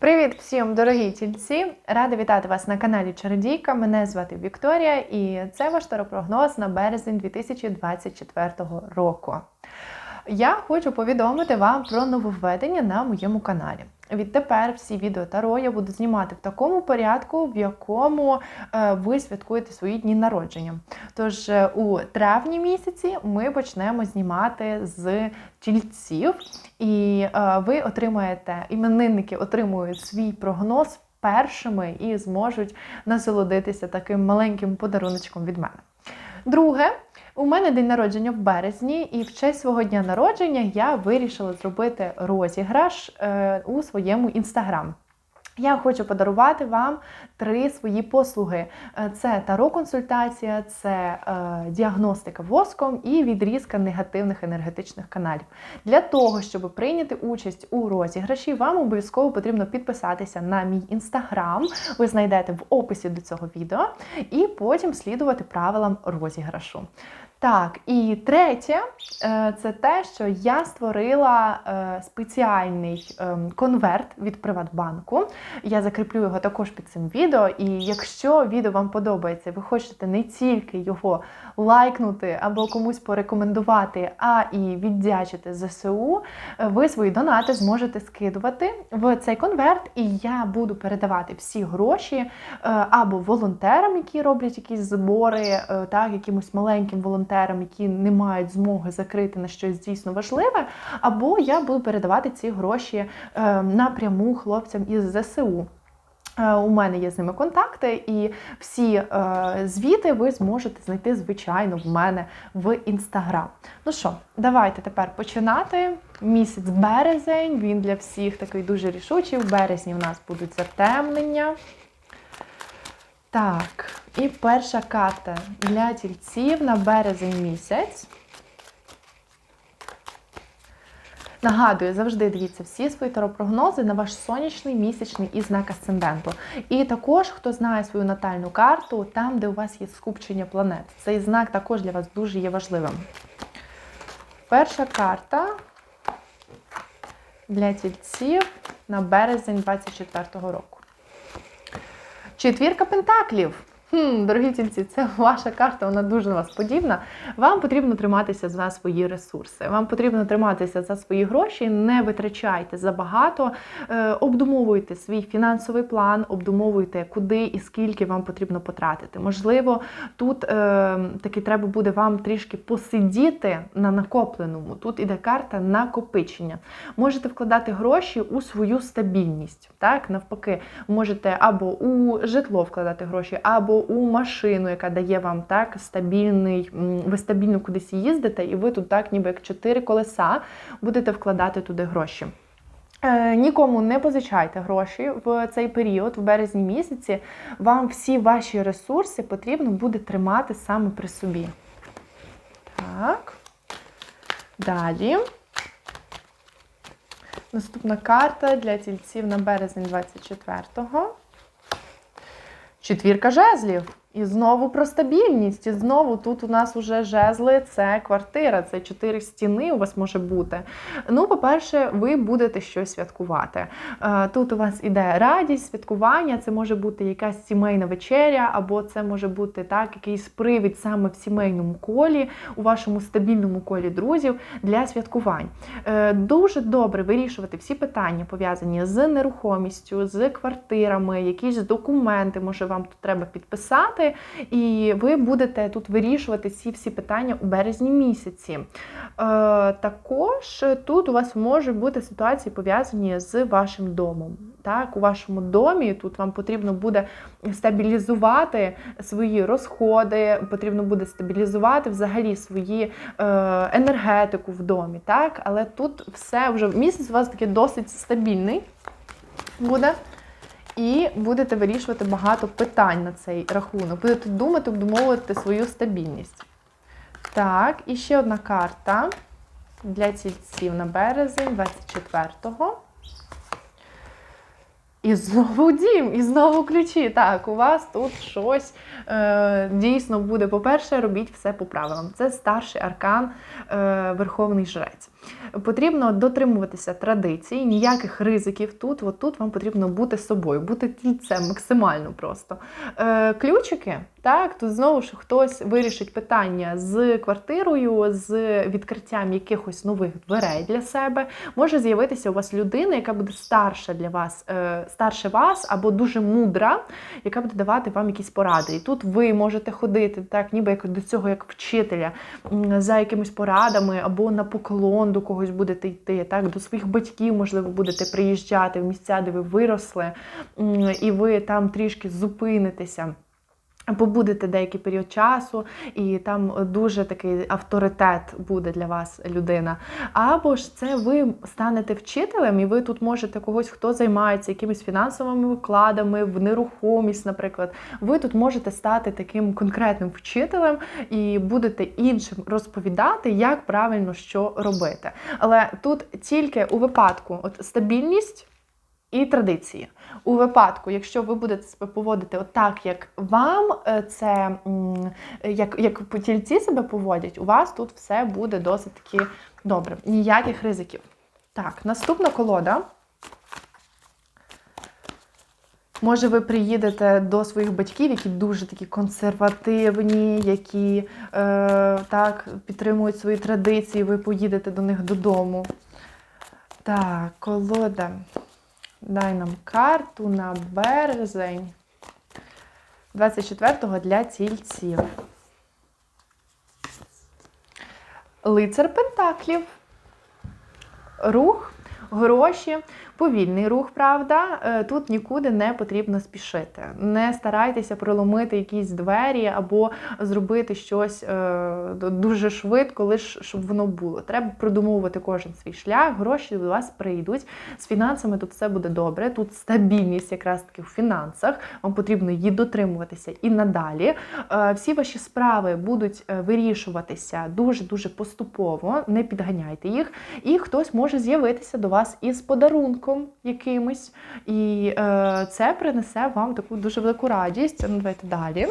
Привіт всім, дорогі тільці! Рада вітати вас на каналі Чародійка. Мене звати Вікторія, і це ваш таропрогноз на березень 2024 року. Я хочу повідомити вам про нововведення на моєму каналі. Відтепер всі відео Таро я буду знімати в такому порядку, в якому е, ви святкуєте свої дні народження. Тож е, у травні місяці ми почнемо знімати з тільців, і е, ви отримаєте, іменинники отримують свій прогноз першими і зможуть насолодитися таким маленьким подаруночком від мене. Друге, у мене день народження в березні, і в честь свого дня народження я вирішила зробити розіграш е, у своєму інстаграм. Я хочу подарувати вам три свої послуги: Е, це таро-консультація, це е, діагностика воском і відрізка негативних енергетичних каналів. Для того, щоб прийняти участь у розіграші, вам обов'язково потрібно підписатися на мій інстаграм. Ви знайдете в описі до цього відео, і потім слідувати правилам розіграшу. Так, і третє, е, це те, що я створила е, спеціальний ем, конверт від Приватбанку. Я закріплю його також під цим відео. І якщо відео вам подобається, ви хочете не тільки його лайкнути або комусь порекомендувати, а і віддячити ЗСУ, е, ви свої донати зможете скидувати в цей конверт, і я буду передавати всі гроші або волонтерам, які роблять якісь збори, так, якимось маленьким волонтерам волонтерам, які не мають змоги закрити на щось дійсно важливе, або я буду передавати ці гроші е, напряму хлопцям із ЗСУ. Е, у мене є з ними контакти, і всі е, звіти ви зможете знайти, звичайно, в мене в інстаграм. Ну що, давайте тепер починати. Місяць березень, він для всіх такий дуже рішучий. В березні в нас будуть затемнення. Так, і перша карта для тільців на березень місяць. Нагадую, завжди дивіться всі свої таропрогнози на ваш сонячний, місячний і знак асценденту. І також, хто знає свою натальну карту, там, де у вас є скупчення планет. Цей знак також для вас дуже є важливим. Перша карта для тільців на березень 2024 року. Четвірка пентаклів. Хм, Дорогі тільці, це ваша карта, вона дуже на вас подібна. Вам потрібно триматися за свої ресурси. Вам потрібно триматися за свої гроші, не витрачайте забагато, е, обдумовуйте свій фінансовий план, обдумовуйте, куди і скільки вам потрібно потратити. Можливо, тут е, таки треба буде вам трішки посидіти на накопленому. Тут іде карта накопичення. Можете вкладати гроші у свою стабільність. Так, навпаки, можете або у житло вкладати гроші, або у машину, яка дає вам так стабільний, ви стабільно кудись їздите, і ви тут так, ніби як чотири колеса, будете вкладати туди гроші. Е, нікому не позичайте гроші в цей період, в березні місяці. Вам всі ваші ресурси потрібно буде тримати саме при собі. Так. Далі. Наступна карта для тільців на березень 24-го. Четвірка жезлів. І знову про стабільність. І знову тут у нас уже жезли, це квартира, це чотири стіни у вас може бути. Ну, по-перше, ви будете щось святкувати. Е, тут у вас іде радість, святкування, це може бути якась сімейна вечеря, або це може бути так, якийсь привід саме в сімейному колі, у вашому стабільному колі друзів для святкувань. Е, дуже добре вирішувати всі питання, пов'язані з нерухомістю, з квартирами, якісь документи, може вам тут треба підписати працювати, і ви будете тут вирішувати ці всі питання у березні місяці. Е, також тут у вас можуть бути ситуації пов'язані з вашим домом. Так, У вашому домі тут вам потрібно буде стабілізувати свої розходи, потрібно буде стабілізувати взагалі свої е, енергетику в домі. Так? Але тут все вже місяць у вас таки досить стабільний буде і будете вирішувати багато питань на цей рахунок. Будете думати, обдумовувати свою стабільність. Так, і ще одна карта для цільців на березень 24-го. І знову дім, і знову ключі. Так, у вас тут щось е, дійсно буде. По-перше, робіть все по правилам. Це старший аркан, е, Верховний Жрець. Потрібно дотримуватися традицій, ніяких ризиків тут. От тут вам потрібно бути собою, бути тільцем максимально просто. Е, Ключики, так, тут знову ж хтось вирішить питання з квартирою, з відкриттям якихось нових дверей для себе. Може з'явитися у вас людина, яка буде старша для вас, е, старше вас, або дуже мудра, яка буде давати вам якісь поради. І тут ви можете ходити, так, ніби як до цього, як вчителя, за якимись порадами, або на поклон до когось будете йти, так, до своїх батьків, можливо, будете приїжджати в місця, де ви виросли, і ви там трішки зупинитеся. Побудете деякий період часу, і там дуже такий авторитет буде для вас людина. Або ж це ви станете вчителем, і ви тут можете когось, хто займається якимись фінансовими вкладами в нерухомість, наприклад. Ви тут можете стати таким конкретним вчителем і будете іншим розповідати, як правильно що робити. Але тут тільки у випадку от стабільність. І традиції. У випадку, якщо ви будете себе поводити отак, як вам е, це як як потільці себе поводять, у вас тут все буде досить таки добре. Ніяких ризиків. Так, наступна колода. Може, ви приїдете до своїх батьків, які дуже такі консервативні, які е, так, підтримують свої традиції, ви поїдете до них додому. Так, колода. Дай нам карту на березень 24-го для тільців. Лицар Пентаклів. Рух, гроші, повільний рух, правда. Е, Тут нікуди не потрібно спішити. Не старайтеся проломити якісь двері або зробити щось е, дуже швидко, лише щоб воно було. Треба продумовувати кожен свій шлях, гроші до вас прийдуть. З фінансами тут все буде добре. Тут стабільність якраз таки в фінансах. Вам потрібно її дотримуватися і надалі. Е, Всі ваші справи будуть вирішуватися дуже-дуже поступово, не підганяйте їх. І хтось може з'явитися до вас із подарунком якимось, і е, це принесе вам таку дуже велику радість. Ну, давайте далі.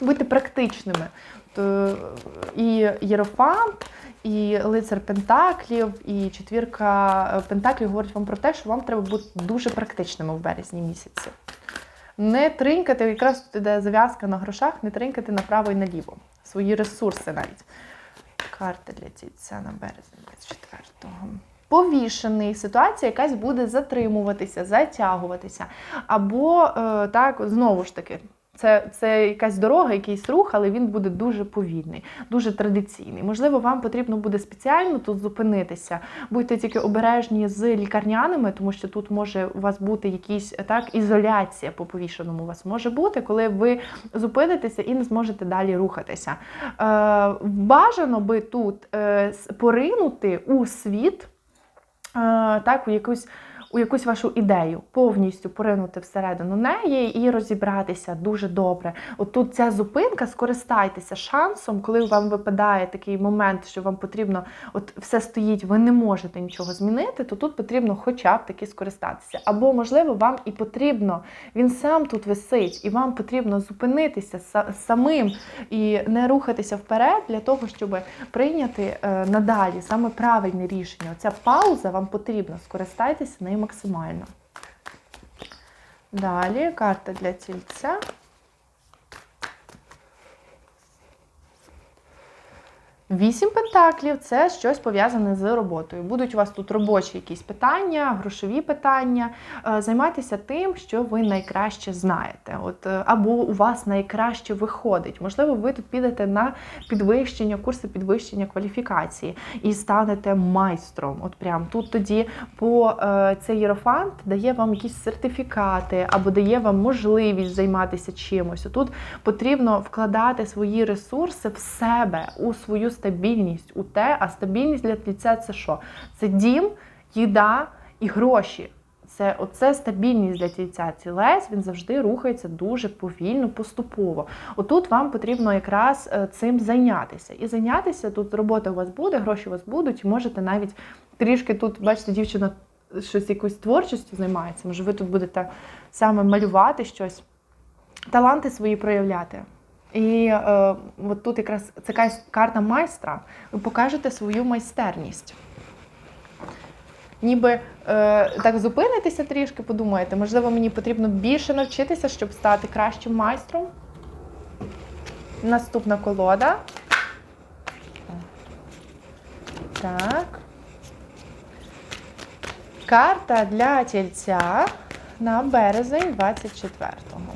Будьте практичними. То, і Єрофант, і лицар Пентаклів, і четвірка Пентаклів говорять вам про те, що вам треба бути дуже практичними в березні місяці. Не тринькати, якраз тут іде зав'язка на грошах, не тринькати направо і наліво. Свої ресурси навіть. Карта для цільця на березень 24-го повішений, ситуація якась буде затримуватися, затягуватися. Або е, так, знову ж таки. Це це якась дорога, якийсь рух, але він буде дуже повільний, дуже традиційний. Можливо, вам потрібно буде спеціально тут зупинитися. Будьте тільки обережні з лікарняними, тому що тут може у вас бути якісь так, ізоляція по повішеному у вас може бути, коли ви зупинитеся і не зможете далі рухатися. Е, Бажано би тут е, поринути у світ так, у якусь у якусь вашу ідею, повністю поринути всередину неї і розібратися дуже добре. От тут ця зупинка, скористайтеся шансом, коли вам випадає такий момент, що вам потрібно, от все стоїть, ви не можете нічого змінити, то тут потрібно хоча б таки скористатися. Або, можливо, вам і потрібно, він сам тут висить, і вам потрібно зупинитися самим і не рухатися вперед для того, щоб прийняти е, надалі саме правильне рішення. Оця пауза вам потрібна, скористайтеся нею максимально. Далі карта для тільця. Вісім пентаклів це щось пов'язане з роботою. Будуть у вас тут робочі якісь питання, грошові питання. Е, займайтеся тим, що ви найкраще знаєте. От, е, Або у вас найкраще виходить. Можливо, ви тут підете на підвищення, курси підвищення кваліфікації і станете майстром. От прям тут тоді по е, цей єрофант дає вам якісь сертифікати, або дає вам можливість займатися чимось. Тут потрібно вкладати свої ресурси в себе, у свою стабільність у те, а стабільність для тільця це що? Це дім, їда і гроші. Це оце стабільність для тільця. Цілець він завжди рухається дуже повільно, поступово. Отут вам потрібно якраз е, цим зайнятися. І зайнятися тут робота у вас буде, гроші у вас будуть, і можете навіть трішки тут, бачите, дівчина щось якоюсь творчістю займається, може ви тут будете саме малювати щось, таланти свої проявляти. І е, от тут якраз це карта майстра, ви покажете свою майстерність. Ніби е, так зупинитеся трішки, подумаєте, можливо, мені потрібно більше навчитися, щоб стати кращим майстром. Наступна колода. Так. Карта для тільця на березень 24-го.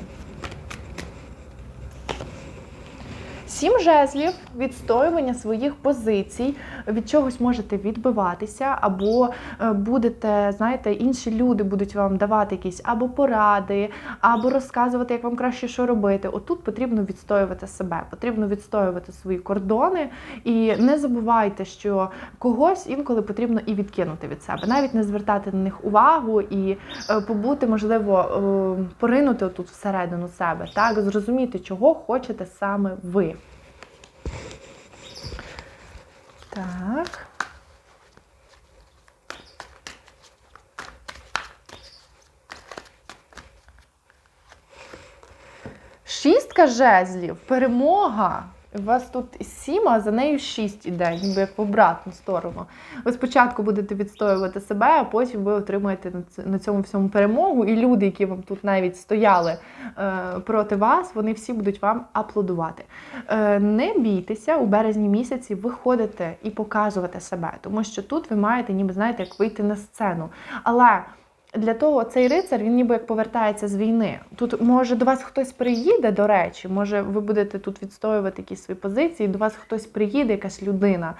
Сім жезлів, відстоювання своїх позицій, від чогось можете відбиватися, або е, будете, знаєте, інші люди будуть вам давати якісь або поради, або розказувати, як вам краще що робити. Отут потрібно відстоювати себе, потрібно відстоювати свої кордони. І не забувайте, що когось інколи потрібно і відкинути від себе, навіть не звертати на них увагу і е, побути, можливо, е, поринути тут всередину себе, так зрозуміти, чого хочете саме ви. Так. Шістка жезлів, перемога. У вас тут сім, а за нею шість іде, ніби як в обратну сторону. Ви спочатку будете відстоювати себе, а потім ви отримаєте на цьому всьому перемогу. І люди, які вам тут навіть стояли е, проти вас, вони всі будуть вам аплодувати. Е, не бійтеся у березні місяці виходити і показувати себе, тому що тут ви маєте, ніби знаєте, як вийти на сцену. Але для того цей рицар він ніби як повертається з війни. Тут може до вас хтось приїде, до речі, може ви будете тут відстоювати якісь свої позиції. До вас хтось приїде, якась людина,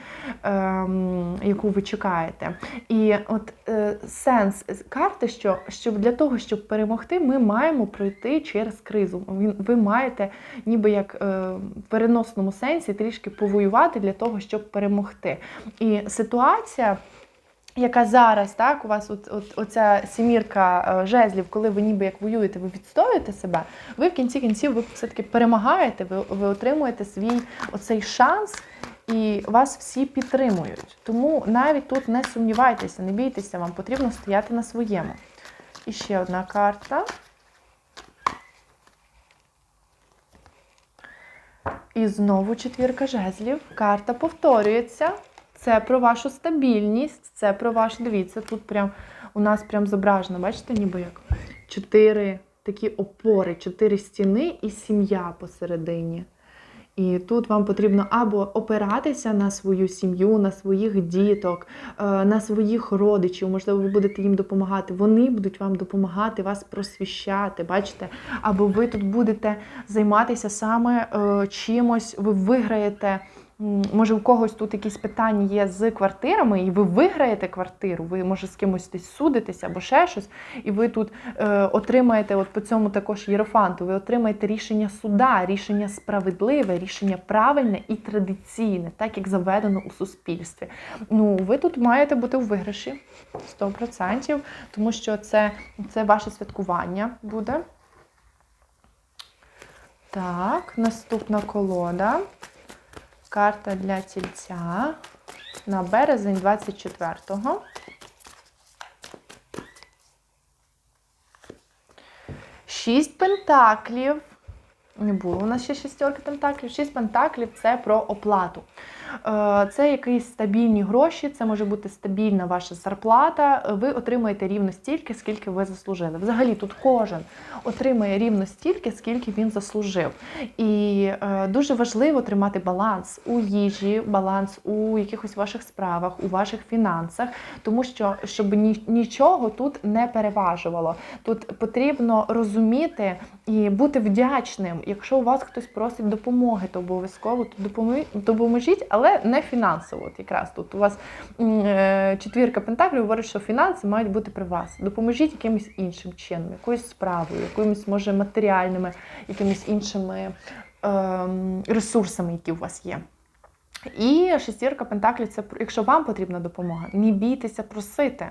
ем, яку ви чекаєте. І от е, сенс карти, що щоб для того, щоб перемогти, ми маємо пройти через кризу. Він ви маєте, ніби як е, в переносному сенсі, трішки повоювати для того, щоб перемогти. І ситуація яка зараз так у вас от, от, оця сімірка е, жезлів, коли ви ніби як воюєте, ви відстоюєте себе, ви в кінці кінців ви все-таки перемагаєте, ви, ви отримуєте свій оцей шанс, і вас всі підтримують. Тому навіть тут не сумнівайтеся, не бійтеся, вам потрібно стояти на своєму. І ще одна карта. І знову четвірка жезлів. Карта повторюється. Це про вашу стабільність, це про ваш, дивіться, тут прям у нас прям зображено, бачите, ніби як чотири такі опори, чотири стіни і сім'я посередині. І тут вам потрібно або опиратися на свою сім'ю, на своїх діток, е, на своїх родичів. Можливо, ви будете їм допомагати. Вони будуть вам допомагати, вас просвіщати. Бачите? Або ви тут будете займатися саме е, чимось, ви виграєте. Може, у когось тут якісь питання є з квартирами, і ви виграєте квартиру, ви може з кимось десь судитеся або ще щось, і ви тут е, отримаєте, от по цьому також єрофанту, ви отримаєте рішення суда, рішення справедливе, рішення правильне і традиційне, так як заведено у суспільстві. Ну, ви тут маєте бути у виграші 100%, тому що це, це ваше святкування буде. Так, наступна колода. Карта для тільця на березень 24-го. Шість пентаклів. Не було у нас ще шістьорки пентаклів. Шість пентаклів це про оплату. Е, Це якісь стабільні гроші, це може бути стабільна ваша зарплата. Ви отримаєте рівно стільки, скільки ви заслужили. Взагалі тут кожен отримає рівно стільки, скільки він заслужив. І е, дуже важливо тримати баланс у їжі, баланс у якихось ваших справах, у ваших фінансах, тому що щоб нічого тут не переважувало. Тут потрібно розуміти і бути вдячним. Якщо у вас хтось просить допомоги, то обов'язково допоможіть, але не фінансово. От якраз тут у вас е, четвірка пентаклів говорить, що фінанси мають бути при вас. Допоможіть якимось іншим чином, якоюсь справою, якимись, може, матеріальними, якимись іншими ем, ресурсами, які у вас є. І шестірка пентаклів це якщо вам потрібна допомога, не бійтеся просити.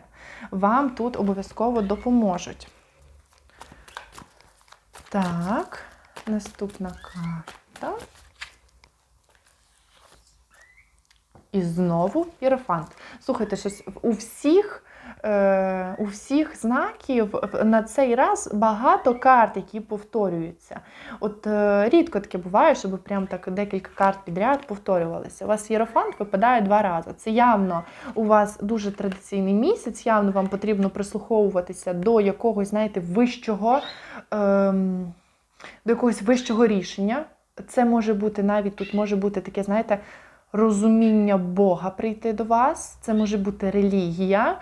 Вам тут обов'язково допоможуть. Так, наступна карта. І знову Єрофант. Слухайте, щось у всіх. е, У всіх знаків на цей раз багато карт, які повторюються. От е, рідко таке буває, щоб прям так декілька карт підряд повторювалися. У вас єрофант випадає два рази. Це явно у вас дуже традиційний місяць, явно вам потрібно прислуховуватися до якогось, знаєте, вищого, ем, до якогось вищого рішення. Це може бути навіть тут може бути таке, знаєте, розуміння Бога прийти до вас. Це може бути релігія, е,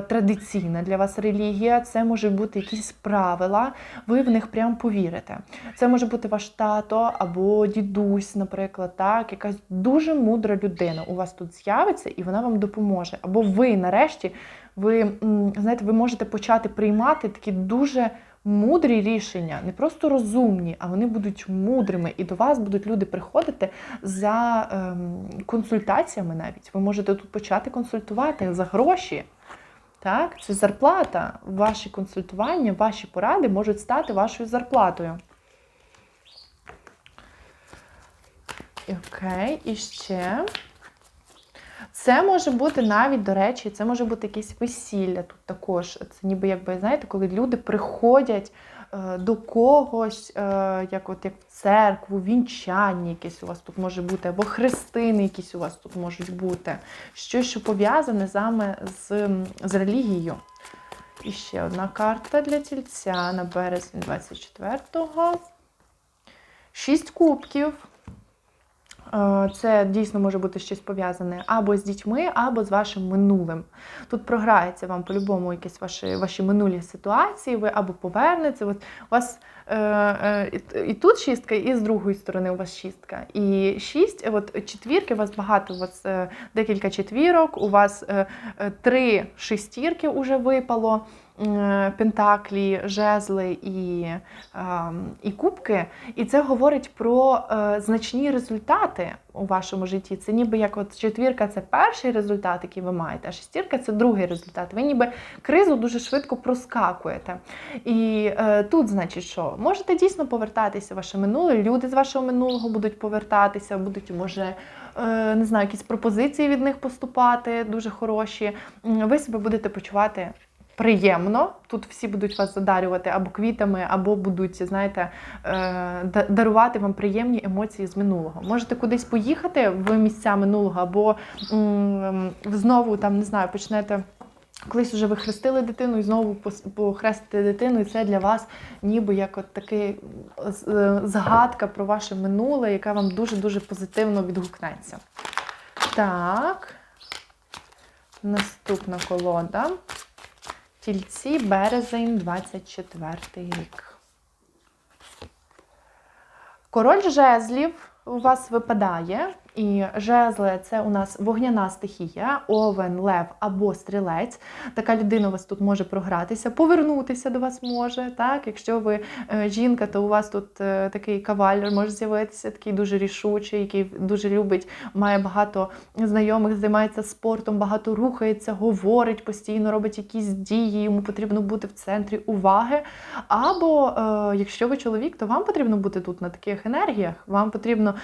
традиційна для вас релігія, це може бути якісь правила, ви в них прям повірите. Це може бути ваш тато або дідусь, наприклад, так, якась дуже мудра людина у вас тут з'явиться і вона вам допоможе. Або ви нарешті, ви знаєте, ви можете почати приймати такі дуже мудрі рішення, не просто розумні, а вони будуть мудрими, і до вас будуть люди приходити за ем, консультаціями навіть. Ви можете тут почати консультувати за гроші. Так, це зарплата. Ваші консультування, ваші поради можуть стати вашою зарплатою. Окей, і ще. Це може бути навіть, до речі, це може бути якесь весілля тут також. Це ніби, якби, знаєте, коли люди приходять е, до когось, е, як от як в церкву, вінчання якесь у вас тут може бути, або хрестини якісь у вас тут можуть бути. Щось, що пов'язане саме з, з релігією. І ще одна карта для тільця на березень 24-го. Шість кубків. Е, Це дійсно може бути щось пов'язане або з дітьми, або з вашим минулим. Тут програється вам по-любому якісь ваші, ваші минулі ситуації, ви або повернете. От у вас е, е, і- тут шістка, і з другої сторони у вас шістка. І шість, от четвірки, у вас багато, у вас е, декілька четвірок, у вас е, е, три шестірки вже випало. Е, Пентаклі, жезли і, е, і кубки, і це говорить про е, значні результати у вашому житті. Це ніби як от четвірка це перший результат, який ви маєте, а шестірка це другий результат. Ви ніби кризу дуже швидко проскакуєте. І е, тут, значить, що можете дійсно повертатися в ваше минуле. Люди з вашого минулого будуть повертатися, будуть, може, не знаю, якісь пропозиції від них поступати, дуже хороші. Ви себе будете почувати. Приємно, тут всі будуть вас задарювати або квітами, або будуть, знаєте, е, дарувати вам приємні емоції з минулого. Можете кудись поїхати в місця минулого, або знову там не знаю, почнете. Колись вже ви хрестили дитину і знову похрестите дитину, і це для вас ніби як от такий е, згадка про ваше минуле, яка вам дуже-дуже позитивно відгукнеться. Так. Наступна колода. Тільці, березень, 24 рік. Король жезлів у вас випадає, і жезли це у нас вогняна стихія, овен, лев або стрілець. Така людина у вас тут може програтися, повернутися до вас може. Так? Якщо ви е, жінка, то у вас тут е, такий кавалер може з'явитися, такий дуже рішучий, який дуже любить, має багато знайомих, займається спортом, багато рухається, говорить постійно, робить якісь дії, йому потрібно бути в центрі уваги. Або е, якщо ви чоловік, то вам потрібно бути тут на таких енергіях. Вам потрібно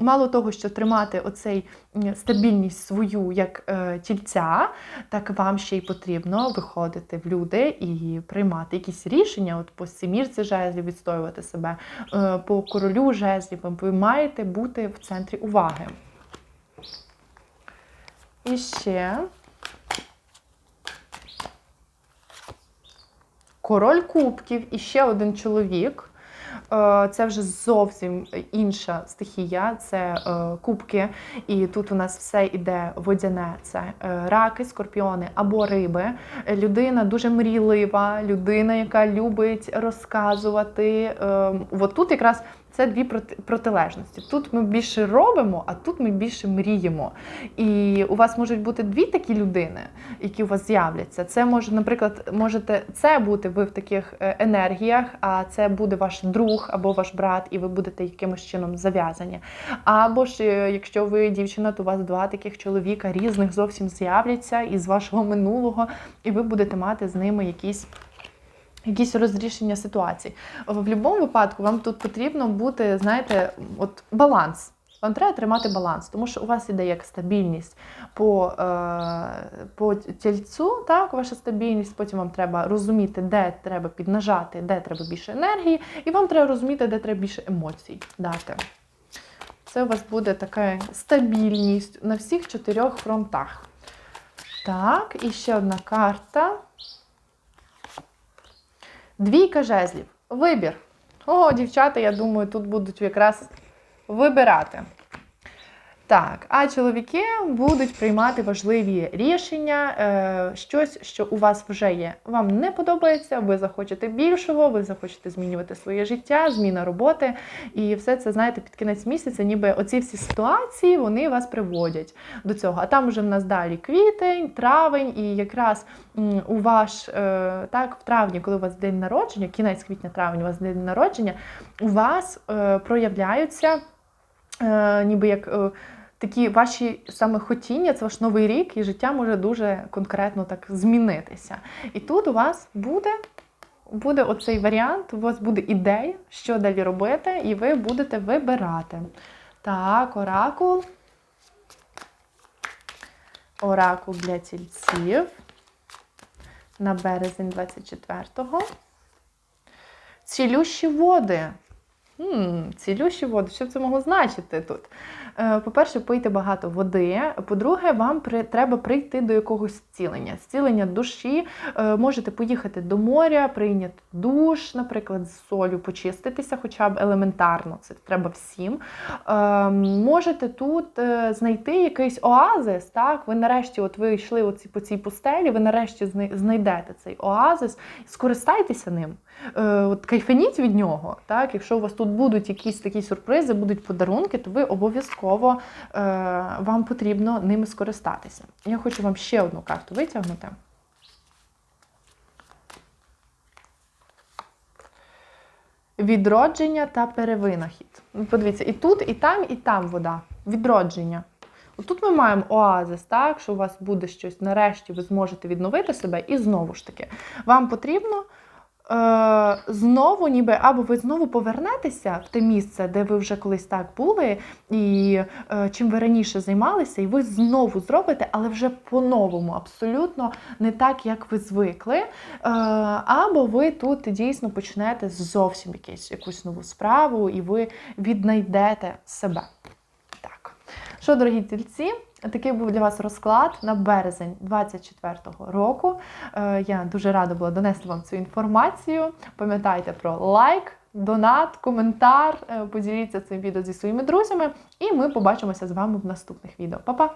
мало того, що тримати оцей м, стабільність свою як е, тільця, так вам ще й потрібно виходити в люди і приймати якісь рішення. От по сімірці жезлів відстоювати себе, е, по королю жезлів. Ви маєте бути в центрі уваги. І ще. Король кубків і ще один чоловік. Е, Це вже зовсім інша стихія, це е, кубки. І тут у нас все іде водяне. Це е, раки, скорпіони або риби. Людина дуже мрійлива, людина, яка любить розказувати. Е, От тут якраз це дві протилежності. Тут ми більше робимо, а тут ми більше мріємо. І у вас можуть бути дві такі людини, які у вас з'являться. Це може, наприклад, можете це бути ви в таких е, енергіях, а це буде ваш друг або ваш брат, і ви будете якимось чином зав'язані. Або ж, е, якщо ви дівчина, то у вас два таких чоловіка різних зовсім з'являться із вашого минулого, і ви будете мати з ними якісь. Якісь розрішення ситуацій. В будь-якому випадку вам тут потрібно бути, знаєте, от баланс. Вам треба тримати баланс, тому що у вас іде як стабільність по, е, по тільцю, так, ваша стабільність. Потім вам треба розуміти, де треба піднажати, де треба більше енергії, і вам треба розуміти, де треба більше емоцій дати. Це у вас буде така стабільність на всіх чотирьох фронтах. Так, і ще одна карта. Двійка жезлів. Вибір. О, дівчата, я думаю, тут будуть якраз вибирати. Так, а чоловіки будуть приймати важливі рішення, е, щось, що у вас вже є. Вам не подобається, ви захочете більшого, ви захочете змінювати своє життя, зміна роботи. І все це, знаєте, під кінець місяця, ніби оці всі ситуації вони вас приводять до цього. А там вже в нас далі квітень, травень, і якраз у ваш е, так, в травні, коли у вас день народження, кінець квітня травень, у вас день народження, у вас е, проявляються ніби як. Такі ваші саме хотіння, це ваш новий рік, і життя може дуже конкретно так змінитися. І тут у вас буде, буде оцей варіант, у вас буде ідея, що далі робити, і ви будете вибирати. Так, оракул. Оракул для тільців на березень 24-го. Цілющі води. Хм, цілющі води. Що б це могло значити тут? Е, По-перше, пийте багато води. По-друге, вам треба прийти до якогось зцілення. Зцілення душі. Е, Можете поїхати до моря, прийняти душ, наприклад, з солью, почиститися, хоча б елементарно, це треба всім. Е, Можете тут знайти якийсь оазис. Так, ви нарешті, от ви йшли оці, по цій пустелі, ви нарешті знайдете цей оазис, скористайтеся ним. Е, От кайфаніть від нього. Так, якщо у вас тут будуть якісь такі сюрпризи, будуть подарунки, то ви обов'язково е, вам потрібно ними скористатися. Я хочу вам ще одну карту витягнути. Відродження та перевинахід. Подивіться, і тут, і там, і там вода. Відродження. Отут ми маємо оазис, так, що у вас буде щось, нарешті ви зможете відновити себе, і знову ж таки, вам потрібно е, знову, ніби або ви знову повернетеся в те місце, де ви вже колись так були, і е, чим ви раніше займалися, і ви знову зробите, але вже по-новому, абсолютно не так, як ви звикли. Е, або ви тут дійсно почнете зовсім якесь, якусь нову справу, і ви віднайдете себе. Так. Що, дорогі тільці, такий був для вас розклад на березень 24-го року. Е, Я дуже рада була донести вам цю інформацію. Пам'ятайте про лайк, донат, коментар. Е, Поділіться цим відео зі своїми друзями, і ми побачимося з вами в наступних відео. Па-па!